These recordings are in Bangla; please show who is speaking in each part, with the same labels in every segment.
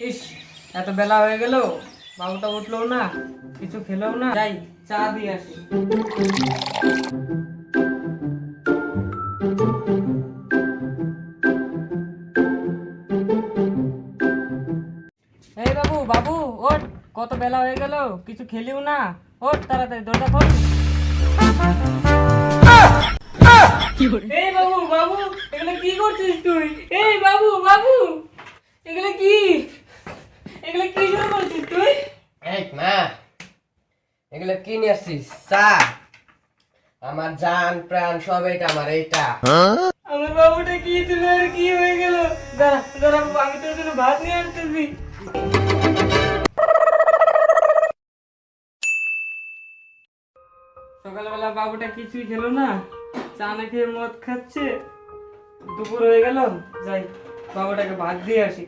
Speaker 1: ইস, এত বেলা হয়ে গেল, বাবুটা উঠল না, কিছু খেলেও না। যাই, চা দিয়ে আসি। এই বাবু বাবু, ওঠ, কত বেলা হয়ে গেল, কিছু খেলিও না। ওঠ, তাড়াতাড়ি, দরজা খোল। এই বাবু বাবু এগুলো কি করছিস তুই? এই বাবু বাবু এগুলো কি এগুলো কি শুরু করছিস তুই
Speaker 2: এই মা এগুলো কি আসছিস? চা আমার জান, প্রাণ, সব এটা আমার, এইটা।
Speaker 1: আমার বাবুটা কি আর কি হয়ে গেল? ভাত নিয়ে আসতেছি। সকালবেলা বাবুটা কিছুই খেলো না। চা না খেয়ে মদ খাচ্ছে। দুপুর হয়ে গেল, যাই, বাবুটাকে ভাত দিয়ে আসি।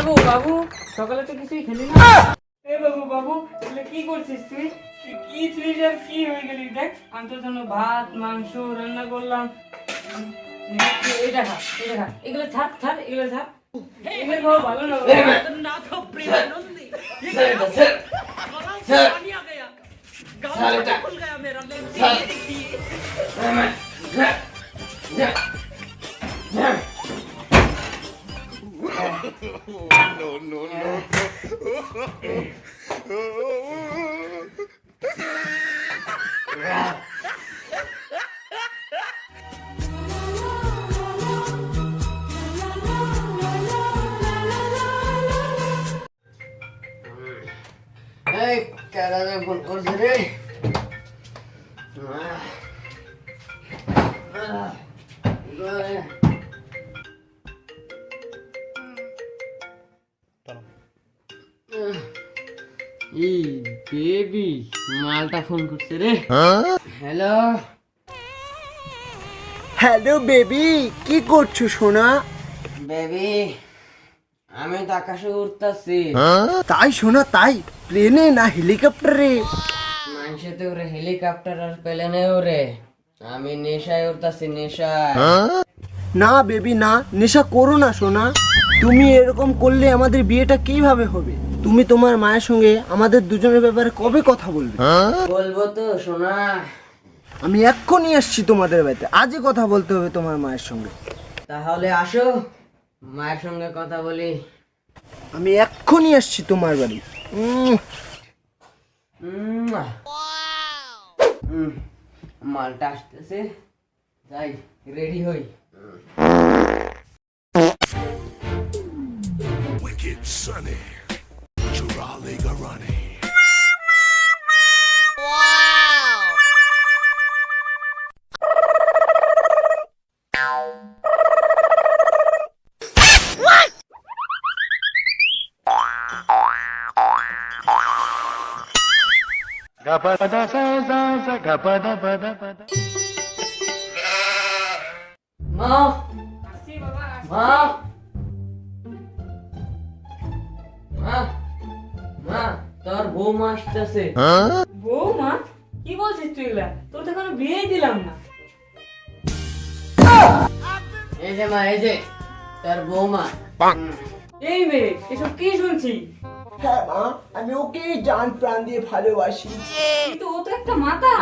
Speaker 1: বাবু বাবু সকালে তো কিছুই খেলি না এ বাবু বাবু এগুলো কি করছিস তুই কি ছিলিস আর কি হয়ে গেলি দেখ আমি তোর জন্য ভাত মাংস রান্না করলাম এই দেখা এই দেখা এগুলো ছাড় ছাড় এগুলো ছাড় এগুলো ভালো না
Speaker 2: এটা এটা স্যার এই কারারে ফোন করছে রে আহ, আহ, গরে। আহ, এই বেবি মালটা ফোন করছে রে। হ্যালো
Speaker 3: হ্যালো বেবি কি করছ সোনা?
Speaker 2: বেবি আমি তো আকাশে উঠতেছি
Speaker 3: তাই সোনা তাই। প্লেনে না হেলিকপ্টারে
Speaker 2: মানুষে ওরে হেলিকপ্টার আর প্লেনে ওরে। আমি নেশায় উঠতেছি নেশায়।
Speaker 3: না বেবি না। নেশা করো না সোনা। তুমি এরকম করলে আমাদের বিয়েটা কীভাবে হবে? তুমি তোমার মায়ের সঙ্গে আমাদের দুজনের ব্যাপারে কবে কথা বলবে?
Speaker 2: বলব তো শোনা
Speaker 3: আমি এক্ষুনি আসছি তোমাদের বাড়িতে। আজই কথা বলতে হবে তোমার মায়ের সঙ্গে।
Speaker 2: তাহলে আসো মায়ের সঙ্গে কথা বলি।
Speaker 3: আমি এক্ষুনি আসছি তোমার বাড়ি। উম,
Speaker 2: উম, উম, মালটা আসতেছে। যাই রেডি হই।
Speaker 4: Wicked Sunny. Ali Garani.
Speaker 2: Wow!
Speaker 1: what? Sa sa
Speaker 2: sa. Mom. Mom. তোর বৌমা আসতেছে।
Speaker 1: বৌমা? কি বলছিস তুই এগুলা? তোর তো বিয়েই দিলাম না।
Speaker 2: এই যে মা এই যে তোর বৌমা।
Speaker 1: এই মেয়ে এসব কি শুনছি?
Speaker 3: হ্যাঁ মা আমি ওকে জান প্রাণ দিয়ে ভালোবাসি।
Speaker 1: কিন্তু ও তো একটা মাথা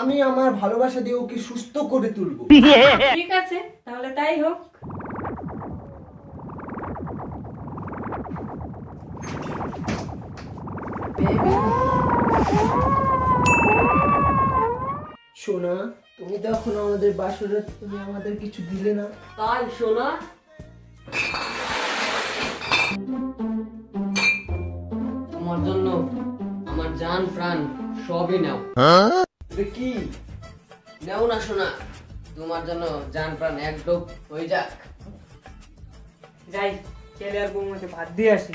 Speaker 3: আমি আমার ভালোবাসা দিয়ে ওকে সুস্থ করে তুলবো।
Speaker 1: ঠিক আছে তাহলে তাই হোক।
Speaker 3: সোনা তুমি তো এখন আমাদের বাসরে তুমি আমাদের কিছু দিলে না।
Speaker 2: তাই শোনা তোমার জন্য আমার জান প্রাণ সবই নাও।
Speaker 3: এটা কি?
Speaker 2: নেও না শোনা তোমার জন্য জান প্রাণ এক ডোব হয়ে যাক।
Speaker 1: যাই ছেলে আর বৌমাকে ভাত দিয়ে আসি।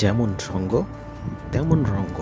Speaker 5: যেমন সঙ্গ তেমন রঙ্গ।